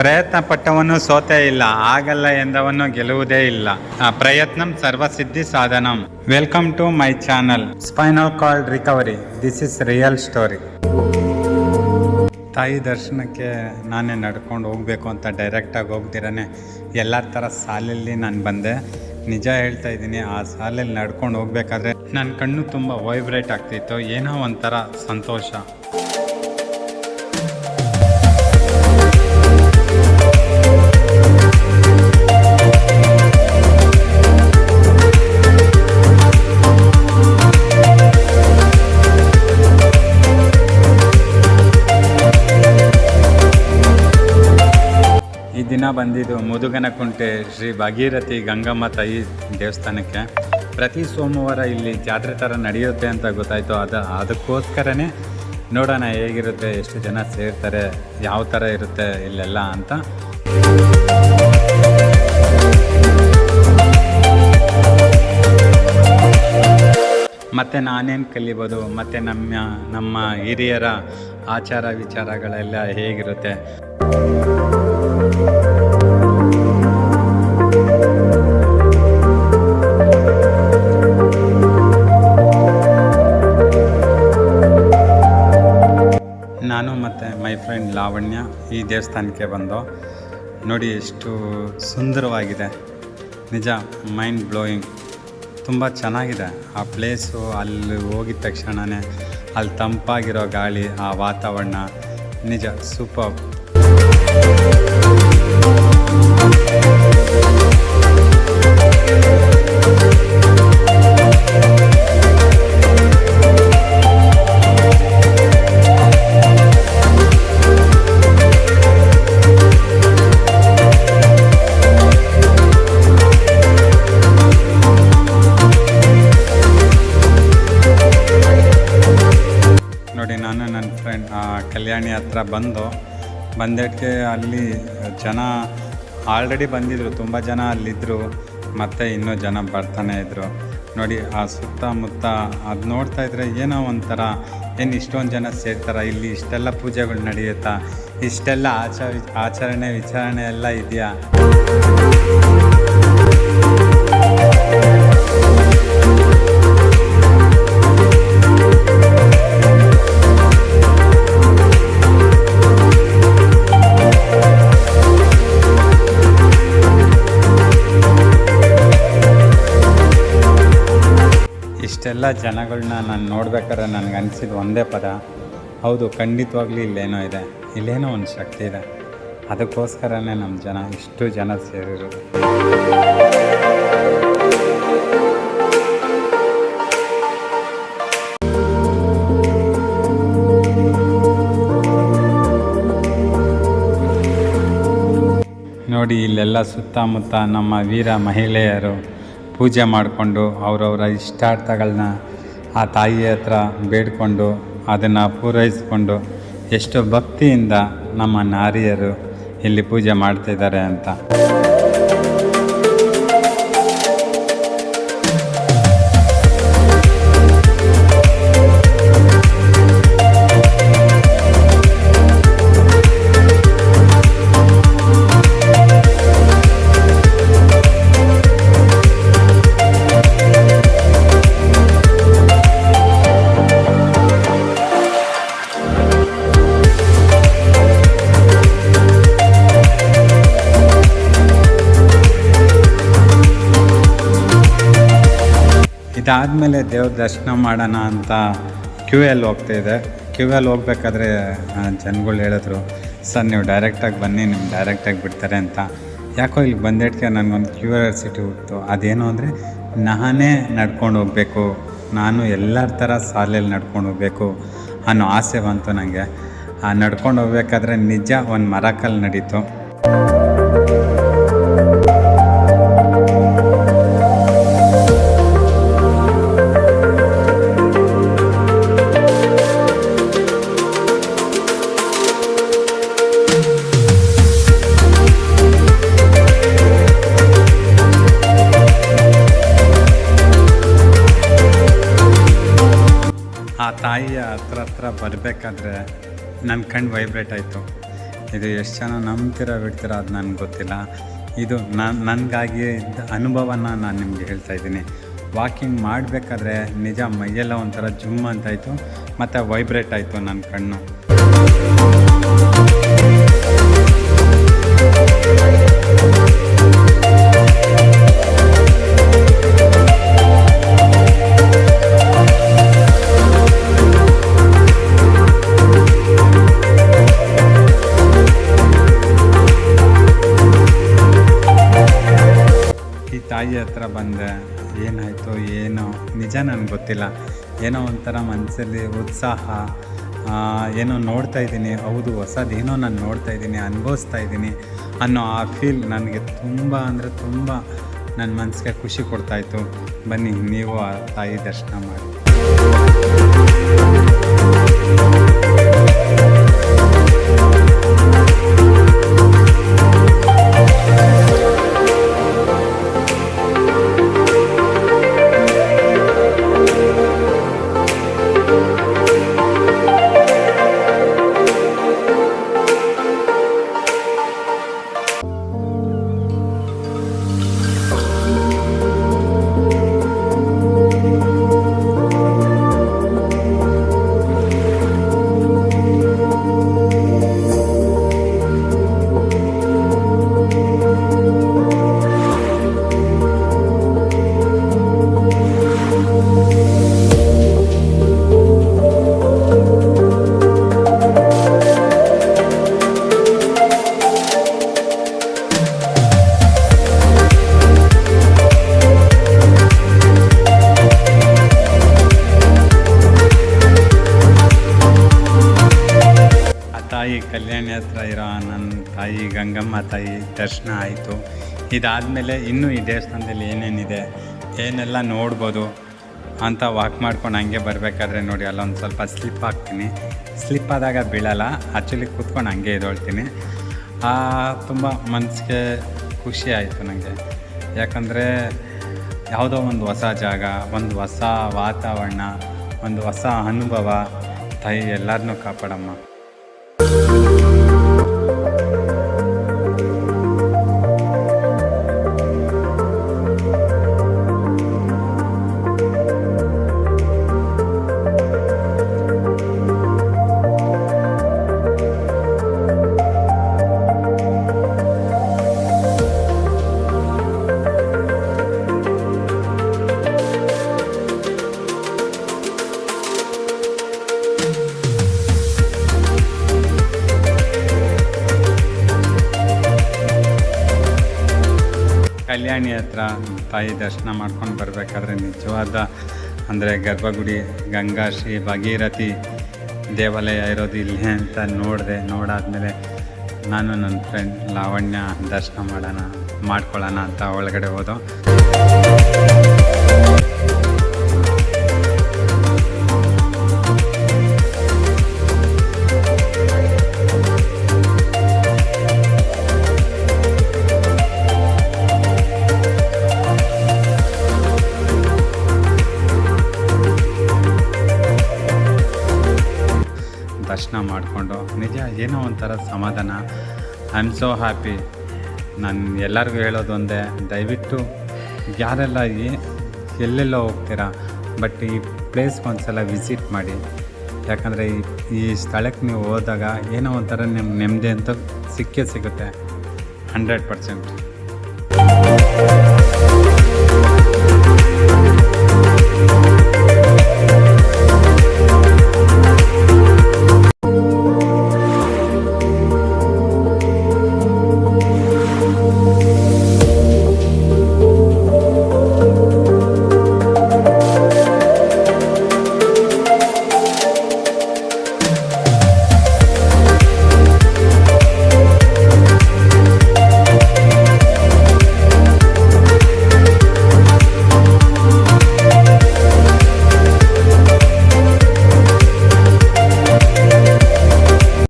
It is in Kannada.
ಪ್ರಯತ್ನ ಪಟ್ಟವನು ಸೋತೇ ಇಲ್ಲ, ಆಗಲ್ಲ ಎಂದವನು ಗೆಲ್ಲುವುದೇ ಇಲ್ಲ. ಆ ಪ್ರಯತ್ನಂ ಸರ್ವಸಿದ್ಧಿ ಸಾಧನಂ. Welcome to my channel spinal cord recovery this is real story ತಾಯಿ ದರ್ಶನಕ್ಕೆ ನಾನೇ ನಡ್ಕೊಂಡು ಹೋಗಬೇಕು ಅಂತ ಡೈರೆಕ್ಟಾಗಿ ಹೋಗ್ದಿರೇ ಎಲ್ಲ ಥರ ಸಾಲಲ್ಲಿ ನಾನು ಬಂದೆ. ನಿಜ ಹೇಳ್ತಾ ಇದ್ದೀನಿ, ಆ ಸಾಲಲ್ಲಿ ನಡ್ಕೊಂಡು ಹೋಗ್ಬೇಕಾದ್ರೆ ನನ್ನ ಕಣ್ಣು ತುಂಬ ವೈಬ್ರೇಟ್ ಆಗ್ತಿತ್ತು, ಏನೋ ಒಂಥರ ಸಂತೋಷ. ಬಂದಿದ್ದು ಮುದುಗನಕುಂಟೆ ಶ್ರೀ ಭಾಗೀರಥಿ ಗಂಗಮ್ಮ ತಾಯಿ ದೇವಸ್ಥಾನಕ್ಕೆ. ಪ್ರತಿ ಸೋಮವಾರ ಇಲ್ಲಿ ಜಾತ್ರೆ ಥರ ನಡೆಯುತ್ತೆ ಅಂತ ಗೊತ್ತಾಯಿತು. ಅದು, ಅದಕ್ಕೋಸ್ಕರನೇ ನೋಡೋಣ ಹೇಗಿರುತ್ತೆ, ಎಷ್ಟು ಜನ ಸೇರ್ತಾರೆ, ಯಾವ ಥರ ಇರುತ್ತೆ ಇಲ್ಲೆಲ್ಲ ಅಂತ. ಮತ್ತು ನಾನೇನು ಕಲಿಬೋದು, ಮತ್ತು ನಮ್ಮ ನಮ್ಮ ಹಿರಿಯರ ಆಚಾರ ವಿಚಾರಗಳೆಲ್ಲ ಹೇಗಿರುತ್ತೆ. ನಾನು ಮತ್ತು ಮೈ ಫ್ರೆಂಡ್ ಲಾವಣ್ಯ ಈ ದೇವಸ್ಥಾನಕ್ಕೆ ಬಂದು ನೋಡಿ ಎಷ್ಟು ಸುಂದರವಾಗಿದೆ. ನಿಜ ಮೈಂಡ್ ಬ್ಲೋಯಿಂಗ್ ತುಂಬ ಚೆನ್ನಾಗಿದೆ. ಆ ಪ್ಲೇಸು ಅಲ್ಲಿ ಹೋಗಿದ ತಕ್ಷಣವೇ ಅಲ್ಲಿ ತಂಪಾಗಿರೋ ಗಾಳಿ, ಆ ವಾತಾವರಣ, ನಿಜ ಸೂಪರ್ ನೋಡಿ ನಾನು ನನ್ನ ಫ್ರೆಂಡ್ ಕಲ್ಯಾಣಿ ಹತ್ರ ಬಂದು ಬಂದಕ್ಕೆ ಅಲ್ಲಿ ಜನ ಆಲ್ರೆಡಿ ಬಂದಿದ್ದರು ತುಂಬ ಜನ ಅಲ್ಲಿದ್ದರು ಮತ್ತು ಇನ್ನೂ ಜನ ಬರ್ತಾನೆ ಇದ್ದರು ನೋಡಿ, ಆ ಸುತ್ತಮುತ್ತ ಅದು ನೋಡ್ತಾ ಇದ್ರೆ ಏನೋ ಒಂಥರ, ಏನು ಇಷ್ಟೊಂದು ಜನ ಸೇರ್ತಾರ, ಇಲ್ಲಿ ಇಷ್ಟೆಲ್ಲ ಪೂಜೆಗಳು ನಡೆಯುತ್ತಾ, ಇಷ್ಟೆಲ್ಲ ಆಚಾರ, ಆಚರಣೆ ವಿಚಾರಣೆ ಎಲ್ಲ ಇದೆಯಾ? ಇಷ್ಟೆಲ್ಲ ಜನಗಳನ್ನ ನಾನು ನೋಡ್ಬೇಕಾದ್ರೆ ನನಗೆ ಅನಿಸಿದ ಒಂದೇ ಪದ. ಹೌದು, ಖಂಡಿತವಾಗ್ಲೂ ಇಲ್ಲೇನೋ ಇದೆ. ಇಲ್ಲೇನೋ ಒಂದು ಶಕ್ತಿ ಇದೆ. ಅದಕ್ಕೋಸ್ಕರನೇ ನಮ್ಮ ಜನ ಇಷ್ಟು ಜನ ಸೇರಿರೋದು. ನೋಡಿ, ಇಲ್ಲೆಲ್ಲ ಸುತ್ತಮುತ್ತ ನಮ್ಮ ವೀರ ಮಹಿಳೆಯರು ಪೂಜೆ ಮಾಡಿಕೊಂಡು ಅವರವರ ಇಷ್ಟಾರ್ಥಗಳನ್ನ ಆ ತಾಯಿ ಹತ್ರ ಬೇಡಿಕೊಂಡು ಅದನ್ನು ಪೂರೈಸಿಕೊಂಡು ಎಷ್ಟು ಭಕ್ತಿಯಿಂದ ನಮ್ಮ ನಾರಿಯರು ಇಲ್ಲಿ ಪೂಜೆ ಮಾಡ್ತಿದ್ದಾರೆ ಅಂತ. ಇದಾದಮೇಲೆ ದೇವ್ರ ದರ್ಶನ ಮಾಡೋಣ ಅಂತ ಕ್ಯೂ ಎಲ್ಲಿ ಹೋಗ್ತಾಯಿದೆ ಕ್ಯೂ ಎಲ್ಲಿ ಹೋಗ್ಬೇಕಾದ್ರೆ ಜನಗಳು ಹೇಳಿದ್ರು, ಸರ್, ನೀವು ಡೈರೆಕ್ಟಾಗಿ ಬನ್ನಿ ನಿಮ್ಗೆ ಡೈರೆಕ್ಟಾಗಿ ಬಿಡ್ತಾರೆ ಅಂತ. ಯಾಕೋ ಇಲ್ಲಿ ಬಂದಿಡ್ತೀಯ ನನಗೊಂದು ಕ್ಯೂರಿಯಾಸಿಟಿ ಹುಟ್ಟು ಅದೇನು ಅಂದರೆ, ನಾನೇ ನಡ್ಕೊಂಡು ಹೋಗಬೇಕು. ನಾನು ಎಲ್ಲರ ಥರ ಸಾಲಲ್ಲಿ ನಡ್ಕೊಂಡು ಹೋಗಬೇಕು ಅನ್ನೋ ಆಸೆ ಬಂತು ನನಗೆ ನಡ್ಕೊಂಡು ಹೋಗ್ಬೇಕಾದ್ರೆ ನಿಜ ಒಂದು ಮರಕಲ್ಲಿ ನಡೀತು. ತಾಯಿಯ ಹತ್ರ ಹತ್ರ ಬರಬೇಕಾದ್ರೆ ನನ್ನ ಕಣ್ಣು ವೈಬ್ರೇಟ್ ಆಯಿತು. ಇದು ಎಷ್ಟು ಜನ ನಂಬ್ತೀರ ಬಿಡ್ತೀರ ಅದು ನನಗೆ ಗೊತ್ತಿಲ್ಲ. ಇದು ನಾನು ನನಗಾಗಿ ಇದ್ದ ಅನುಭವನ ನಾನು ನಿಮಗೆ ಹೇಳ್ತಾ ಇದ್ದೀನಿ. ವಾಕಿಂಗ್ ಮಾಡಬೇಕಾದ್ರೆ ನಿಜ ಮೈಯೆಲ್ಲ ಒಂಥರ ಜುಮ್ ಅಂತಾಯಿತು, ಮತ್ತು ವೈಬ್ರೇಟ್ ಆಯಿತು ನನ್ನ ಕಣ್ಣು. ತಾಯಿ ಹತ್ರ ಬಂದೆ, ಏನಾಯಿತು ಏನೋ, ನಿಜ ನನಗೆ ಗೊತ್ತಿಲ್ಲ. ಏನೋ ಒಂಥರ ಮನಸ್ಸಲ್ಲಿ ಉತ್ಸಾಹ ಏನೋ ನೋಡ್ತಾ ಇದ್ದೀನಿ. ಹೌದು ಹೊಸದೇನೋ ನಾನು ನೋಡ್ತಾ ಇದ್ದೀನಿ, ಅನುಭವಿಸ್ತಾ ಇದ್ದೀನಿ ಅನ್ನೋ ಆ ಫೀಲ್ ನನಗೆ ತುಂಬ ಅಂದರೆ ತುಂಬ ನನ್ನ ಮನಸ್ಸಿಗೆ ಖುಷಿ ಕೊಡ್ತಾಯಿತ್ತು ಬನ್ನಿ, ನೀವು ಆ ತಾಯಿ ದರ್ಶನ ಮಾಡಿ. ನನ್ನ ತಾಯಿ ಗಂಗಮ್ಮ ತಾಯಿ ದರ್ಶನ ಆಯಿತು. ಇದಾದಮೇಲೆ ಇನ್ನೂ ಈ ದೇವಸ್ಥಾನದಲ್ಲಿ ಏನೇನಿದೆ, ಏನೆಲ್ಲ ನೋಡ್ಬೋದು ಅಂತ ವಾಕ್ ಮಾಡ್ಕೊಂಡು ಹಂಗೆ ಬರಬೇಕಾದ್ರೆ ನೋಡಿ, ಅಲ್ಲೊಂದು ಸ್ವಲ್ಪ ಸ್ಲಿಪ್ ಆಗ್ತೀನಿ ಸ್ಲಿಪ್ ಆದಾಗ ಬೀಳಲ್ಲ ಆ್ಯಕ್ಚುಲಿ ಕೂತ್ಕೊಂಡು ಹಂಗೆ ಇದೊಳ್ತೀನಿ ತುಂಬ ಮನಸ್ಸಿಗೆ ಖುಷಿ ಆಯಿತು ನನಗೆ ಯಾಕಂದರೆ ಯಾವುದೋ ಒಂದು ಹೊಸ ಜಾಗ, ಒಂದು ಹೊಸ ವಾತಾವರಣ, ಒಂದು ಹೊಸ ಅನುಭವ ತಾಯಿ ಎಲ್ಲರನ್ನೂ ಕಾಪಾಡಮ್ಮ. ಕಲ್ಯಾಣಿ ಹತ್ರ ತಾಯಿ ದರ್ಶನ ಮಾಡ್ಕೊಂಡು ಬರಬೇಕಾದ್ರೆ ನಿಜವಾದ, ಅಂದರೆ ಗರ್ಭಗುಡಿ, ಗಂಗಾ ಶ್ರೀ ಭಾಗೀರಥಿ ದೇವಾಲಯ ಇರೋದು ಇಲ್ಲೇ ಅಂತ ನೋಡಿದೆ, ನೋಡಾದ್ಮೇಲೆ ನಾನು ನನ್ನ ಫ್ರೆಂಡ್ ಲಾವಣ್ಯ ದರ್ಶನ ಮಾಡೋಣ, ಮಾಡ್ಕೊಳ್ಳೋಣ ಅಂತ ಒಳಗಡೆ ಹೋದೋ. ದರ್ಶನ ಮಾಡಿಕೊಂಡು ನಿಜ ಏನೋ ಒಂಥರ ಸಮಾಧಾನ. ಐ ಆಮ್ ಸೋ ಹ್ಯಾಪಿ ನಾನು ಎಲ್ಲರಿಗೂ ಹೇಳೋದು ಒಂದೇ, ದಯವಿಟ್ಟು ಯಾರೆಲ್ಲ ಎಲ್ಲೆಲ್ಲೋ ಹೋಗ್ತೀರಾ ಬಟ್ ಈ ಪ್ಲೇಸ್ಗೆ ಒಂದ್ಸಲ ವಿಸಿಟ್ ಮಾಡಿ. ಯಾಕಂದರೆ ಈ ಈ ಸ್ಥಳಕ್ಕೆ ನೀವು ಹೋದಾಗ ಏನೋ ಒಂಥರ ನಿಮ್ಮ ನೆಮ್ಮದಿ ಅಂತ ಸಿಕ್ಕೇ ಸಿಗುತ್ತೆ ಹಂಡ್ರೆಡ್ ಪರ್ಸೆಂಟ್